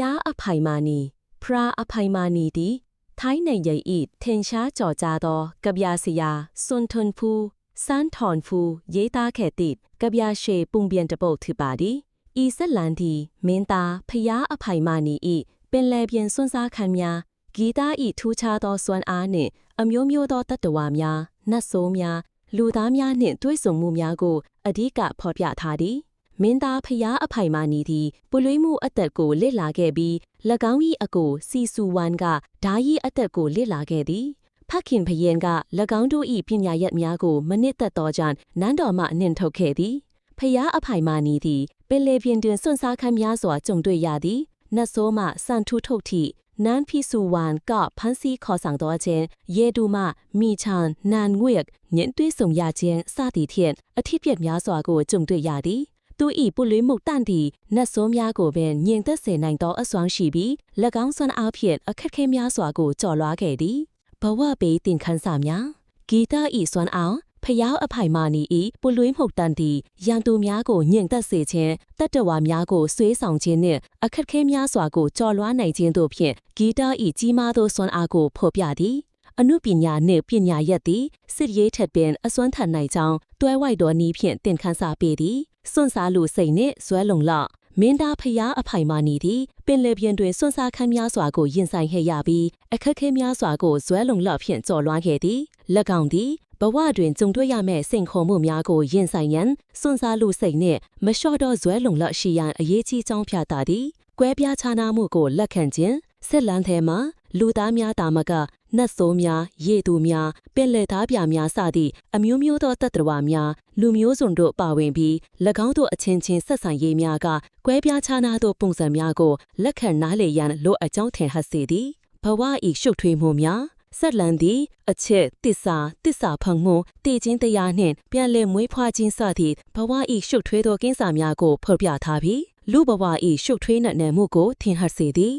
ယားအဖိုင်မာနီဖရာအဖိုင်မာနီသည်ထိုင်းနိုင်ငံ၏ထင်ရှားကျော်ကြားသောကဗျာဆရာစွန်ထွန်ဖူးစန်းထွန်ဖူးရေးသားခဲ့သည့်ကဗျာရှေပုံပြန်တစ်ပုဒ်ဖြစ်ပါသည်ဤဆက်လန်သည်မင်းသားဖျားအဖိုင်မာနီ၏ပင်လယ်ပြင်စွန်းစားခန်းများဂီတ၏ထူးခြားသောစွမ်းအားနှင့် အမျိုးမျိုးသောတတ္တဝါများနတ်ဆိုးများလူသားများနှင့်တွဲဆုံမှုများကိုအဓိကဖော်ပြထားသည် မင်းသားဖျားအဖိုင်မာနီသည်ပုလွေးမှုအသက်ကိုလစ်လာခဲ့ပြီး၎င်း၏အကိုစီဆူဝမ်ကဓာယီအသက်ကိုလစ်လာခဲ့သည်ဖခင်ဖယင်က၎င်းတို့၏ပညာရက်များကိုမနစ်သက်သောကြောင့်နန်းတော်မှနှင်ထုတ်ခဲ့သည်ဖျားအဖိုင်မာနီသည်ပင်လေပြင်တွင်စွန့်စားခန်းများစွာကြုံတွေ့ရသည်နတ်ဆိုးမှစံထူထုတ်သည့်နန်ဖီဆူဝမ်ကဖန်စီခေါ်ဆောင်သောခြင်းရေတူမှမိချန်နန်ငွေ့ညင်သွေးဆုံရခြင်းစသည်ဖြင့်အထစ်ပြက်များစွာကိုကြုံတွေ့ရသည် သူ၏ပုလွေးမှုတန့်သည့်နတ်ဆိုးများကိုပင်ညင်သက်စေနိုင်သောအစွမ်းရှိပြီး၎င်းစွမ်းအားဖြင့်အခက်ခဲများစွာကိုကျော်လွှားခဲ့သည်ဘဝပေတင်ခန်းစာများဂီတဤစွမ်းအားဖျားအဖိုင်မာနီဤပုလွေးမှုတန့်သည့်ရန်သူများကိုညင်သက်စေခြင်းတတ္တဝါများကိုဆွေးဆောင်ခြင်းနှင့်အခက်ခဲများစွာကိုကျော်လွှားနိုင်ခြင်းတို့ဖြင့်ဂီတဤကြီးမားသောစွမ်းအားကိုဖော်ပြသည်အနုပညာနှင့်ပညာရက်သည်စစ်ရေးထက်ပင်အစွမ်းထန်နိုင်ကြောင်းတွဲဝိုက်တော်နည်းဖြင့်သင်ခန်းစာပေးသည် စွန့်စားလူစိတ်နှင့်ဇွဲလုံလမင်းသားဖျားအဖိုင်မာနီသည်ပင်လယ်ပြင်တွင်စွန့်စားခန်းများစွာကိုရင်ဆိုင်ခဲ့ရပြီးအခက်ခဲများစွာကိုဇွဲလုံလဖြင့်ကျော်လွှားခဲ့သည်၎င်းသည်ဘဝတွင်ကြုံတွေ့ရမယ့်စိန်ခေါ်မှုများကိုရင်ဆိုင်ရန်စွန့်စားလူစိတ်နှင့်မလျှော့တော့ဇွဲလုံလရှိရန်အရေးကြီးကြောင်းပြသသည်ကွဲပြားခြားနားမှုကိုလက်ခံခြင်းဆက်လန်းထဲမှာ လူသားများတာမကနတ်ဆိုးများရေသူများပင်လယ်သားပြများစသည့်အမျိုးမျိုးသောတတ္တဝါများလူမျိုးစုံတို့ပါဝင်ပြီး၎င်းတို့အချင်းချင်းဆက်ဆံရေးများကကွဲပြားခြားနားသောပုံစံများကိုလက်ခံနားလည်ရန်လိုအပ်ကြောင်းထင်ဟပ်စေသည်ဘဝဤရှုပ်ထွေးမှုများဆက်လန်သည်အချက်တစ္ဆာတစ္ဆာဖန်မှုတည်ခြင်းတရားနှင့်ပြန်လည်မွေးဖွားခြင်းစသည့်ဘဝဤရှုပ်ထွေးသောကိစ္စများကိုဖော်ပြထားပြီးလူဘဝဤရှုပ်ထွေးနက်နဲမှုကိုထင်ဟပ်စေသည်